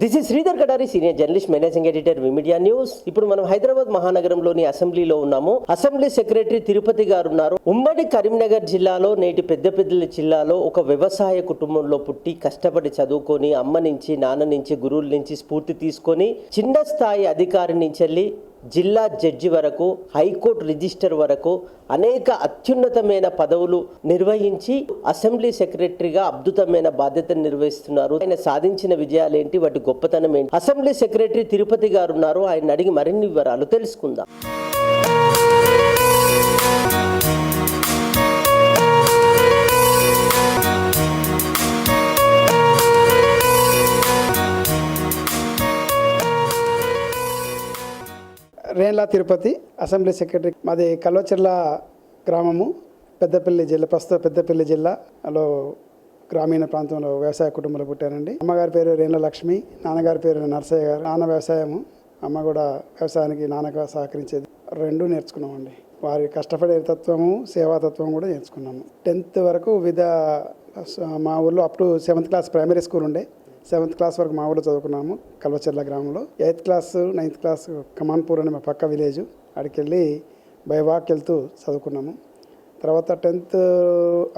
This is Sridhar Kadari senior journalist managing editor media news ఇప్పుడు మనం హైదరాబాద్ మహానగరంలోని అసెంబ్లీలో ఉన్నాము. అసెంబ్లీ సెక్రటరీ తిరుపతి గారు ఉన్నారు. ఉమ్మడి కరీంనగర్ జిల్లాలో నేటి పెద్దపెద్దల జిల్లాలో ఒక వ్యవసాయ కుటుంబంలో పుట్టి కష్టపడి చదువుకొని అమ్మ నుంచి నాన్న నుంచి గురువుల నుంచి స్ఫూర్తి తీసుకొని చిన్న స్థాయి అధికారి నుంచి జిల్లా జడ్జి వరకు హైకోర్టు రిజిస్టర్ వరకు అనేక అత్యున్నతమైన పదవులు నిర్వహించి అసెంబ్లీ సెక్రటరీగా అద్భుతమైన బాధ్యతను నిర్వహిస్తున్నారు. ఆయన సాధించిన విజయాలు ఏంటి? వాటి గొప్పతనం ఏంటి? అసెంబ్లీ సెక్రటరీ తిరుపతి గారు ఉన్నారు. ఆయన అడిగి మరిన్ని వివరాలు తెలుసుకుందాం. Renla Tirupati assembly secretary. మాది కల్వచెర్ల గ్రామము పెద్దపల్లి జిల్లా ప్రస్తుత పెద్దపల్లి జిల్లాలో గ్రామీణ ప్రాంతంలో వ్యవసాయ కుటుంబంలో పుట్టానండి. అమ్మగారి పేరు రేణుల లక్ష్మి నాన్నగారి పేరు నరసయ్య గారు. నాన్న వ్యవసాయము అమ్మ కూడా వ్యవసాయానికి నాన్నగా సహకరించేది. రెండు నేర్చుకున్నామండి. వారి కష్టపడే తత్వము సేవాతత్వం కూడా నేర్చుకున్నాము. టెన్త్ వరకు వివిధ మా ఊర్లో up to seventh class primary school ఉండే. సెవెంత్ క్లాస్ వరకు మా ఊళ్ళో చదువుకున్నాము కల్వచెర్ల గ్రామంలో. Eighth class ninth class Kamanpur అనే మా పక్క విలేజ్. అక్కడికి వెళ్ళి బై వాక్ వెళ్తూ చదువుకున్నాము. తర్వాత టెన్త్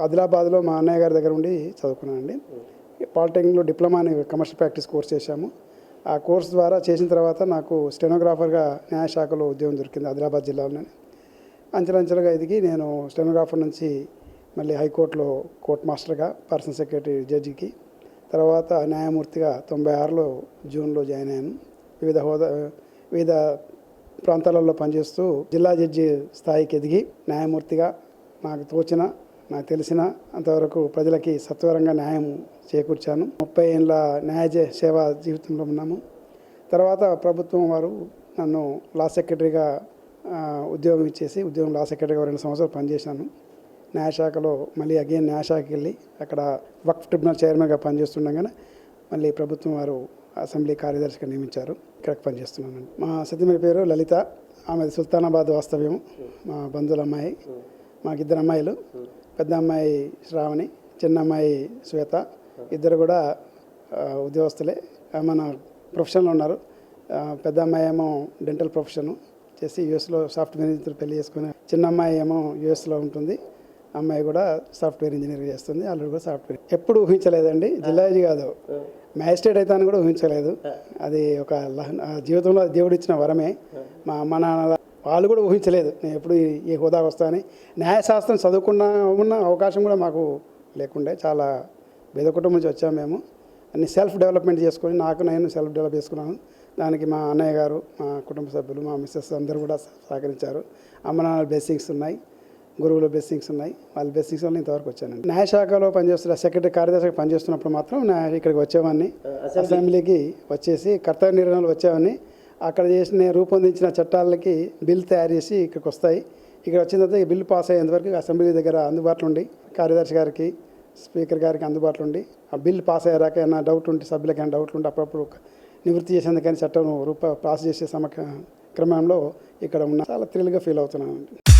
ఆదిలాబాద్లో మా అన్నయ్య గారి దగ్గర ఉండి చదువుకున్నానండి. పాలిటెక్నిక్లో డిప్లొమా అనే కమర్షియల్ ప్రాక్టీస్ కోర్స్ చేశాము. ఆ కోర్స్ ద్వారా చేసిన తర్వాత నాకు స్టెనోగ్రాఫర్గా న్యాయశాఖలో ఉద్యోగం దొరికింది ఆదిలాబాద్ జిల్లాలోనే. అంచెలంచెలుగా ఎదిగి నేను స్టెనోగ్రాఫర్ నుంచి మళ్ళీ హైకోర్టులో కోర్ట్ మాస్టర్గా పర్సనల్ సెక్రటరీ జడ్జికి తర్వాత న్యాయమూర్తిగా తొంభై ఆరులో జూన్లో జాయిన్ అయ్యాను. వివిధ హోదా వివిధ ప్రాంతాలలో పనిచేస్తూ జిల్లా జడ్జి స్థాయికి ఎదిగి న్యాయమూర్తిగా నాకు తోచిన నాకు తెలిసిన అంతవరకు ప్రజలకి సత్వరంగా న్యాయం చేకూర్చాను. ముప్పై ఏళ్ళ న్యాయ సేవా జీవితంలో ఉన్నాము. తర్వాత ప్రభుత్వం వారు నన్ను లా సెక్రటరీగా ఉద్యోగం ఇచ్చేసి ఉద్యోగం లా సెక్రటరీగా రెండు సంవత్సరాలు పనిచేశాను. న్యాయశాఖలో మళ్ళీ అగైన్ న్యాయశాఖకి వెళ్ళి అక్కడ వక్ఫ్ ట్రిబ్యునల్ చైర్మన్గా పనిచేస్తుండగానే మళ్ళీ ప్రభుత్వం వారు అసెంబ్లీ కార్యదర్శిగా నియమించారు. ఇక్కడ పనిచేస్తున్నాను. మా సతీమణి పేరు లలిత. ఆమెది సుల్తానాబాద్ వాస్తవ్యం మా బంధువుల అమ్మాయి. మాకిద్దరు అమ్మాయిలు. పెద్ద అమ్మాయి శ్రావణి చిన్న అమ్మాయి శ్వేత. ఇద్దరు కూడా ఉద్యోగస్తులే. మన ప్రొఫెషన్లో ఉన్నారు. పెద్ద అమ్మాయి ఏమో డెంటల్ ప్రొఫెషను చేసి యూఎస్లో సాఫ్ట్వేర్ ఇంజనీర్ పెళ్ళి చేసుకుని చిన్న అమ్మాయి ఏమో యూఎస్లో ఉంటుంది. అమ్మాయి కూడా సాఫ్ట్వేర్ ఇంజనీర్ చేస్తుంది అల్లుడు కూడా సాఫ్ట్వేర్ ఎప్పుడు ఊహించలేదండి జిల్లా కాదు. మ్యాజిస్ట్రేట్ అయితే అని కూడా ఊహించలేదు. అది ఒక లహ- జీవితంలో దేవుడు ఇచ్చిన వరమే. మా అమ్మ నాన్న వాళ్ళు కూడా ఊహించలేదు. నేను ఎప్పుడు ఈ- హోదా వస్తానని. న్యాయశాస్త్రం చదువుకున్న ఉన్న అవకాశం కూడా మాకు లేకుండే. చాలా పేద కుటుంబం నుంచి వచ్చాము మేము. అన్ని సెల్ఫ్ డెవలప్మెంట్ చేసుకొని నాకు నేను సెల్ఫ్ డెవలప్ చేసుకున్నాను. దానికి మా అన్నయ్య గారు మా కుటుంబ సభ్యులు మా మిస్సెస్ అందరూ కూడా సహకరించారు. అమ్మ నాన్న బ్లెస్సింగ్స్ ఉన్నాయి. గురువుల బ్లెస్సింగ్స్ ఉన్నాయి. వాళ్ళ బ్లెస్సింగ్స్ వల్ల ఇంతవరకు వచ్చానండి. న్యాయశాఖలో పనిచేస్తున్న సెక్రటరీ కార్యదర్శిగా పనిచేస్తున్నప్పుడు మాత్రం నా ఇక్కడికి వచ్చేవాడిని. అసెంబ్లీకి వచ్చేసి కర్తవ్య నిర్వహణలు వచ్చేవాడిని. అక్కడ చేసిన రూపొందించిన చట్టాలకి బిల్ తయారు చేసి ఇక్కడికి వస్తాయి. ఇక్కడ వచ్చిన తర్వాత ఈ బిల్లు పాస్ అయ్యేంతవరకు అసెంబ్లీ దగ్గర అందుబాటులో ఉండి కార్యదర్శి గారికి స్పీకర్ గారికి అందుబాటులో ఉండి ఆ బిల్ పాస్ అయ్యాక ఏమైనా డౌట్ ఉంటే సభ్యులకి ఏమైనా డౌట్ ఉంటే అప్పుడప్పుడు నివృత్తి చేసేందుకని చట్టం రూప పాస్ చేసే సమ క్రమంలో ఇక్కడ ఉన్న. చాలా థ్రిల్గా ఫీల్ అవుతున్నాను